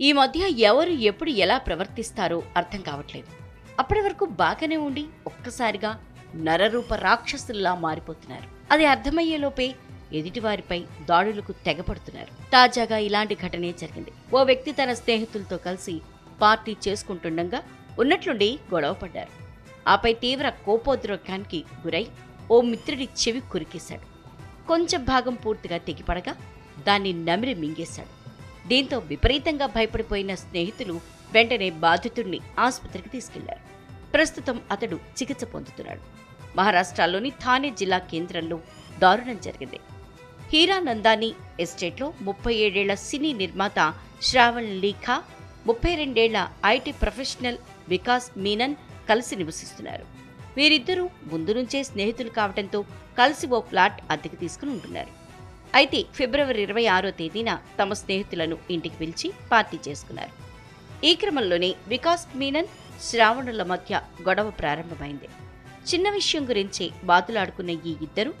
ఈ మధ్య ఎవరు ఎప్పుడు ఎలా ప్రవర్తిస్తారో అర్థం కావట్లేదు. అప్పటి వరకు బాగానే ఉండి ఒక్కసారిగా నరరూప రాక్షసుల్లా మారిపోతున్నారు. అది అర్థమయ్యేలోపే ఎదుటివారిపై దాడులకు తెగపడుతున్నారు. తాజాగా ఇలాంటి ఘటనే జరిగింది. ఓ వ్యక్తి తన స్నేహితులతో కలిసి పార్టీ చేసుకుంటుండగా ఉన్నట్లుండి గొడవ పడ్డారు. ఆపై తీవ్ర కోపోద్రేకానికి గురై ఓ మిత్రుడి చెవి కురికేశాడు. కొంచెం భాగం పూర్తిగా తెగిపడగా దాన్ని నమిరి మింగేశాడు. దీంతో విపరీతంగా భయపడిపోయిన స్నేహితులు వెంటనే బాధితుడిని ఆసుపత్రికి తీసుకెళ్ళారు. ప్రస్తుతం అతడు చికిత్స పొందుతున్నాడు. మహారాష్ట్రలోని థానే జిల్లా కేంద్రంలో దారుణం జరిగింది. హీరానందాని ఎస్టేట్లో ముప్పై ఏడేళ్ళ సినీ నిర్మాత శ్రావణ్ లీఖా ముప్పై రెండేళ్ళ ఐటీ ప్రొఫెషనల్ వికాస్ మీనన్ కలిసి నివసిస్తున్నారు. వీరిద్దరూ ముందు నుంచే స్నేహితులు కావడంతో కలిసి ఓ ఫ్లాట్ అద్దెకు తీసుకుని ఉంటున్నారు. అయితే ఫిబ్రవరి ఇరవై ఆరో తేదీన తమ స్నేహితులను ఇంటికి పిలిచి పార్టీ చేసుకున్నారు. ఈ క్రమంలోనే వికాస్ మీనన్ శ్రావణుల మధ్య గొడవ ప్రారంభమైంది. చిన్న విషయం గురించి బాతులాడుకున్న ఈ ఇద్దరు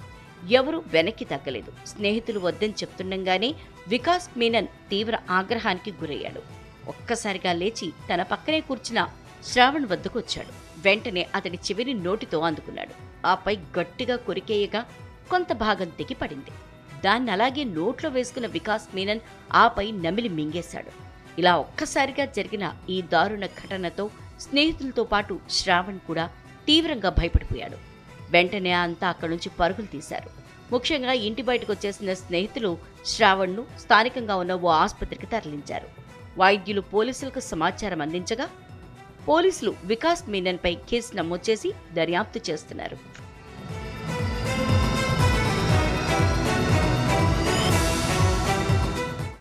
ఎవరూ వెనక్కి తగ్గలేదు. స్నేహితులు వద్దని చెప్తుండగానే వికాస్ మీనన్ తీవ్ర ఆగ్రహానికి గురయ్యాడు. ఒక్కసారిగా లేచి తన పక్కనే కూర్చున్న శ్రావణ్ వద్దకు వచ్చాడు. వెంటనే అతడి చెవిని నోటితో అందుకున్నాడు. ఆపై గట్టిగా కొరికేయగా కొంత భాగం తెగి పడింది. దాన్ని అలాగే నోట్లో వేసుకున్న వికాస్ మీనన్ ఆపై నమిలి మింగేశాడు. ఇలా ఒక్కసారిగా జరిగిన ఈ దారుణ ఘటనతో స్నేహితులతో పాటు శ్రావణ్ కూడా తీవ్రంగా భయపడిపోయాడు. వెంటనే అంతా అక్కడి నుంచి పరుగులు తీశారు. ముఖ్యంగా ఇంటి బయటకు వచ్చేసిన స్నేహితులు శ్రావణ్ను స్థానికంగా ఉన్న ఓ ఆసుపత్రికి తరలించారు. వైద్యులు పోలీసులకు సమాచారం అందించగా పోలీసులు వికాస్ మీనన్పై కేసు నమోదు చేసి దర్యాప్తు చేస్తున్నారు.